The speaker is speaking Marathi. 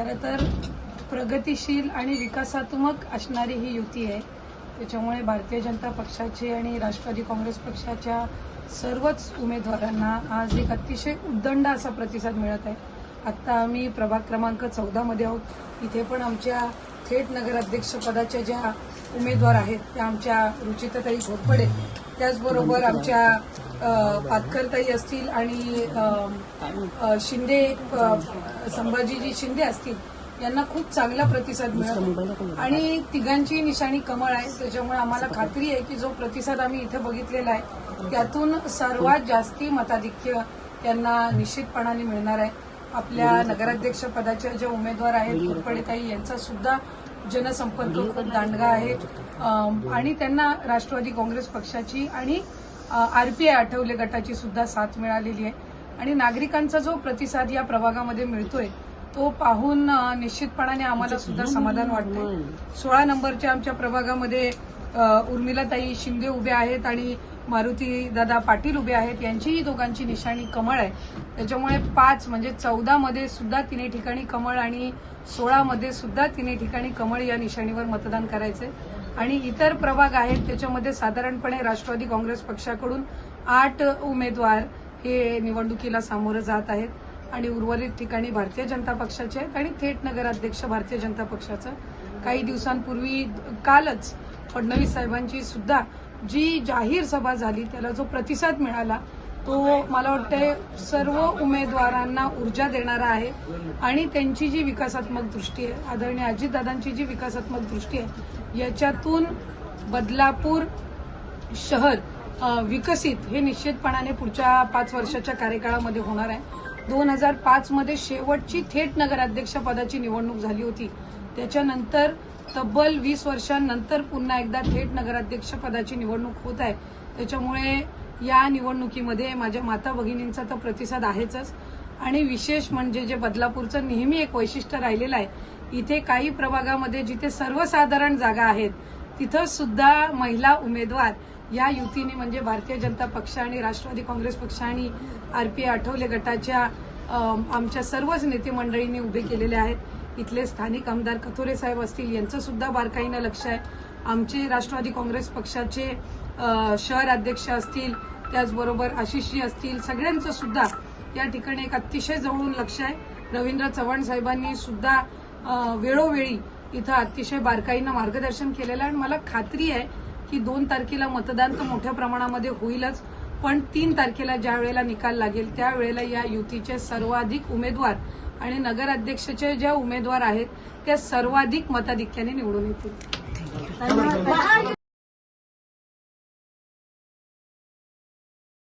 खरं तर प्रगतिशील आणि विकासात्मक असणारी ही युती आहे. त्याच्यामुळे भारतीय जनता पक्षाचे आणि राष्ट्रवादी काँग्रेस पक्षाच्या सर्वच उमेदवारांना आज एक अतिशय उद्दंड असा प्रतिसाद मिळत आहे. आत्ता आम्ही प्रभाग क्रमांक चौदामध्ये आहोत. इथे पण आमच्या थेट नगराध्यक्षपदाच्या ज्या उमेदवार आहेत त्या आमच्या रुचिताताई घोरपडे. त्याचबरोबर आमच्या पातकरताई असतील आणि शिंदे संभाजीजी शिंदे असतील यांना खूप चांगला प्रतिसाद मिळत आणि तिघांची निशाणी कमळ आहे त्याच्यामुळे आम्हाला खात्री आहे की जो प्रतिसाद आम्ही इथे बघितलेला आहे त्यातून सर्वात जास्ती मताधिक्य त्यांना निश्चितपणाने मिळणार आहे. आपल्या नगराध्यक्ष पदाच्या ज्या उमेदवार आहेत घोरपडेताई यांचा सुद्धा जनसंपर्क खूप दांडगा आहे. आणि त्यांना राष्ट्रवादी काँग्रेस पक्षाची आणि आरपीआय आठवले गटाची सुद्धा साथ मिळालेली आहे. आणि नागरिकांचा जो प्रतिसाद या प्रभागामध्ये मिळतोय तो पाहून निश्चितपणाने आम्हाला सुद्धा समाधान वाटतंय. सोळा नंबरच्या आमच्या प्रभागामध्ये उर्मिलाताई शिंदे उभे आहेत आणि मारुती दादा पाटील उभे आहेत. यांचीही दोघांची निशाणी कमळ आहे. त्याच्यामुळे पाच म्हणजे चौदा मध्ये सुद्धा तिन्ही ठिकाणी कमळ आणि सोळा मध्ये सुद्धा तिन्ही ठिकाणी कमळ या निशाणीवर मतदान करायचंय. आणि इतर प्रभाग आहेत त्याच्यामध्ये साधारणपणे राष्ट्रवादी काँग्रेस पक्षाकडून आठ उमेदवार हे निवडणुकीला सामोरं जात आहेत. आणि उर्वरित ठिकाणी भारतीय जनता पक्षाचे आहेत आणि थेट नगराध्यक्ष भारतीय जनता पक्षाचं. काही दिवसांपूर्वी कालच फडणवीस साहेबांची सुद्धा जी जाहीर सभा झाली त्याला जो प्रतिसाद मिळाला तो मला वाटतं सर्व उमेदवारांना ऊर्जा देणारा आहे आणि त्यांची जी विकासात्मक दृष्टी आहे आदरणीय अजितदादांची जी विकासात्मक दृष्टी आहे याच्यातून बदलापूर शहर विकसित हे निश्चितपणाने पुढच्या पाच वर्षाच्या कार्यकाळामध्ये होणार आहे. दोन हजार पाचमध्ये शेवटची थेट नगराध्यक्षपदाची निवडणूक झाली होती. त्याच्यानंतर तब्बल वीस वर्षांनंतर पुन्हा एकदा थेट नगराध्यक्षपदाची निवडणूक होत आहे. त्याच्यामुळे या निवडणुकीमध्ये माझ्या माता भगिनींचा तर प्रतिसाद आहेच आणि विशेष म्हणजे जे बदलापूरचं नेहमी एक वैशिष्ट्य राहिलेलं आहे इथे काही प्रभागामध्ये जिथे सर्वसाधारण जागा आहेत तिथं सुद्धा महिला उमेदवार या युतीने म्हणजे भारतीय जनता पक्ष आणि राष्ट्रवादी काँग्रेस पक्ष आणि आर पी आठवले गटाच्या आमच्या सर्वच नेते मंडळींनी उभे केलेले आहेत. इथले स्थानिक आमदार कथोरे साहेब असतील यांचं सुद्धा बारकाईनं लक्ष आहे. आमचे राष्ट्रवादी काँग्रेस पक्षाचे शहर अध्यक्ष असतील त्याचबरोबर आशिषजी असतील सगळ्यांचं सुद्धा या ठिकाणी एक अतिशय जवळून लक्ष आहे. रवींद्र चव्हाण साहेबांनी सुद्धा वेळोवेळी इथं अतिशय बारकाईनं मार्गदर्शन केलेलं आहे. आणि मला खात्री आहे की दोन तारखेला मतदान तर मोठ्या प्रमाणामध्ये होईलच पण तीन तारखेला ज्या वेळेला निकाल लागेल त्यावेळेला या युतीचे सर्वाधिक उमेदवार आणि नगराध्यक्षाचे ज्या उमेदवार आहेत त्या सर्वाधिक मताधिक्याने निवडून येतील.